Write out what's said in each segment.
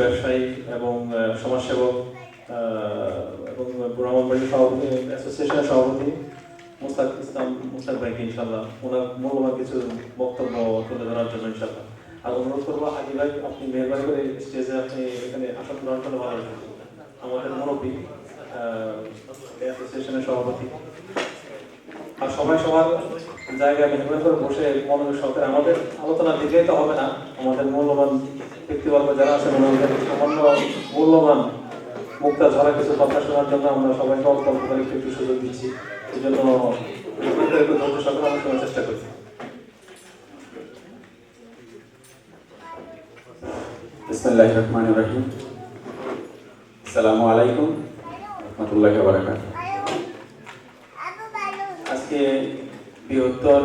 ব্যবসায়ী এবং সমাজসেবক এবং ব্রাহ্মণবাড়ি সভাপতি অ্যাসোসিয়েশনের সভাপতি মুস্তাক ইসলাম মুস্তাক ভাইকে ইনশাল্লাহ ওনার মূল্যবান কিছু বক্তব্য তুলে ধরার জন্য ইনশাল্লাহ আর অনুরোধ করব, হাজি ভাই, আপনি মেহরবানি করে স্টেজে আপনি এখানে আসন গ্রহণ করলে ভালো আমাদের মুরব্বী অ্যাসোসিয়েশনের সভাপতি। আর সবাই সবার জায়গায় মেহরবানি করে বসে মনোযোগ সহকারে আমাদের আলোচনা দিকেই তো হবে না। আমাদের মূল্যবান ব্যক্তিবর্গ যারা আছে মনোযোগ সামান্য মূল্যবান মুক্তা ঝরা কিছু কথা শোনার জন্য আমরা সবাইকে অল্প অল্প করে একটু সুযোগ দিচ্ছি। এই জন্য আমরা শোনার চেষ্টা করছি। বিসমিল্লাহ রহমান রহিম। আসসালামু আলাইকুম। রহমতুল্লাহ বারাকাত আজকে বৃহত্তর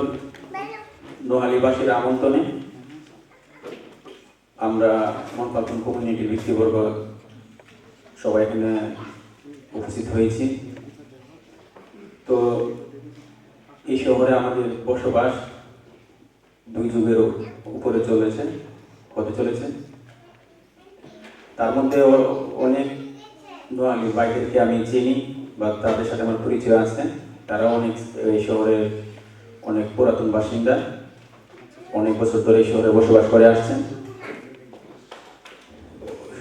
নোহালিবাসীর আমন্ত্রণে আমরা মনপালন কমিউনিটির ব্যক্তিবর্গ সবাই এখানে উপস্থিত হয়েছি। তো এই শহরে আমাদের বসবাস দুই যুগের উপরে চলেছে, হতে চলেছে। তার মধ্যে অনেক নোয়ালি বাইরেকে আমি চিনি বা তাদের সাথে আমার পরিচয় আছে। তারা অনেক, এই শহরের অনেক পুরাতন বাসিন্দা। অনেক বছর ধরে এই শহরে বসবাস করে আসছেন।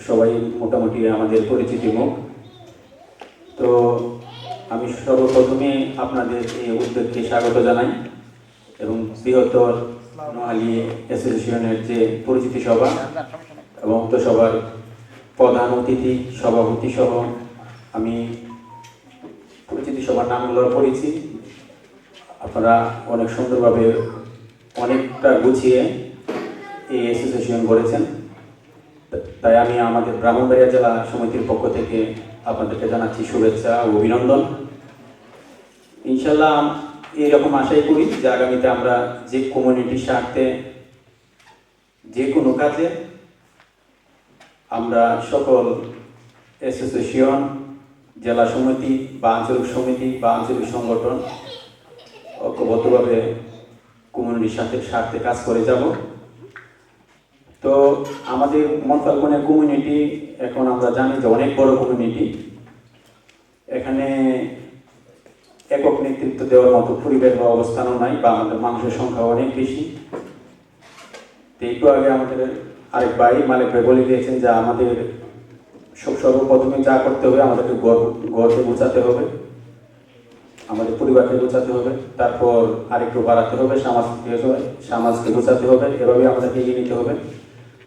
সবাই মোটামুটি আমাদের পরিচিতি মুখ। তো আমি সর্বপ্রথমে আপনাদের এই উদ্যোগকে স্বাগত জানাই এবং বৃহত্তর নোয়ালি অ্যাসোসিয়েশনের যে পরিচিতি সভা এবং উক্ত সভার প্রধান অতিথি, সভাপতি সহ আমি পরিচিতি সভার নামগুলো পড়েছি, আপনারা অনেক সুন্দরভাবে অনেকটা গুছিয়ে এই অ্যাসোসিয়েশন করেছেন। তাই আমি আমাদের ব্রাহ্মণবাড়িয়া জেলা সমিতির পক্ষ থেকে আপনাদেরকে জানাচ্ছি শুভেচ্ছা ও অভিনন্দন। ইনশাল্লাহ এইরকম আশাই করি যে আগামীতে আমরা যে কমিউনিটির স্বার্থে যে কোনো কাজে আমরা সকল অ্যাসোসিয়েশন জেলা সমিতি বা আঞ্চলিক সমিতি বা আঞ্চলিক সংগঠন ঐক্যবদ্ধভাবে কমিউনিটির সাথে স্বার্থে কাজ করে যাব। তো আমাদের মনফালকনের কমিউনিটি এখন আমরা জানি যে অনেক বড় কমিউনিটি। এখানে একক নেতৃত্ব দেওয়ার মতো পরিবেশ বা অবস্থানও নাই বা আমাদের মানুষের সংখ্যা অনেক বেশি। তো একটু আগে আমাদের আরেক ভাই মালিক ভাই বলে দিয়েছেন যে আমাদের সর্বপ্রথমে যা করতে হবে, আমাদেরকে ঘরকে গোছাতে হবে। আমাদের পরিবারকে গোছাতে হবে। তারপর আরেকটু বাড়াতে হবে, সমাজকে সমাজকে গোছাতে হবে। এভাবে আমাদেরকে এগিয়ে নিতে হবে।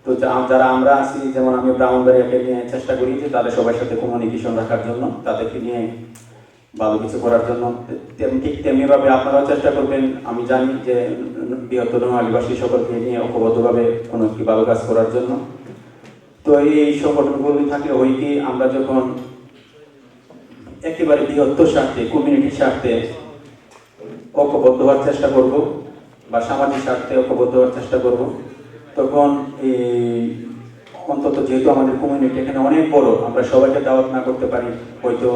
তো যারা আমরা আছি, যেমন আমি ব্রাহ্মণবাড়িয়াকে নিয়ে চেষ্টা করি যে তাদের সবার সাথে কমিউনিকেশন রাখার জন্য, তাদেরকে নিয়ে ভালো কিছু করার জন্য। ঠিক তেমনিভাবে আপনারাও চেষ্টা করবেন। আমি জানি যে বৃহত্তর আদিবাসী সকলকে নিয়ে ঐক্যবদ্ধভাবে কোনো একটি ভালো কাজ করার জন্য। তো এই সংগঠনগুলি থাকলে হয় কি আমরা যখন একেবারে বৃহত্তর স্বার্থে কমিউনিটির স্বার্থে ঐক্যবদ্ধ হওয়ার চেষ্টা করব বা সামাজিক স্বার্থে ঐক্যবদ্ধ হওয়ার চেষ্টা করব, তখন এই অন্তত যেহেতু আমাদের কমিউনিটি এখানে অনেক বড়, আমরা সবাইকে দাওয়াত না করতে পারি, হয়তো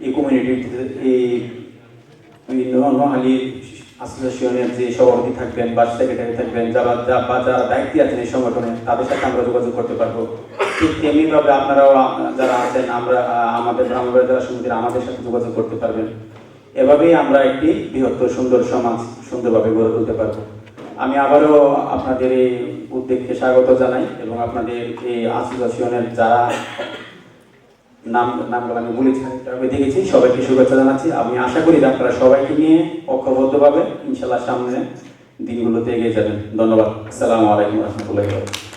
এই কমিউনিটিতে এই এই ন- নোহালি অ্যাসোসিয়েশনের যে সভাপতি থাকবেন বা সেক্রেটারি থাকবেন, যারা যা- বা যারা দায়িত্বে আছেন এই সংগঠনে, তাদের সাথে আমরা যোগাযোগ করতে পারব। ঠিক তেমনিভাবে আপনারাও যারা আছেন, আমরা আমাদের ব্রাহ্মণবাড়ি যারা সমিতির, আমাদের সাথে যোগাযোগ করতে পারবেন। এভাবেই আমরা একটি বৃহত্তর সুন্দর সমাজ সুন্দরভাবে গড়ে তুলতে পারব। আমি আবারও আপনাদের এই উদ্যোগকে স্বাগত জানাই এবং আপনাদের এই অ্যাসোসিয়েশনের যারা নাম, নামগুলো আমি বলেছি আমি দেখেছি, সবাইকে শুভেচ্ছা জানাচ্ছি। আমি আশা করি আপনারা সবাইকে নিয়ে ঐক্যবদ্ধভাবে ইনশাল্লাহ সামনে দিনগুলোতে এগিয়ে যাবেন। ধন্যবাদ। আসসালামু আলাইকুম রহমতুল্লাহ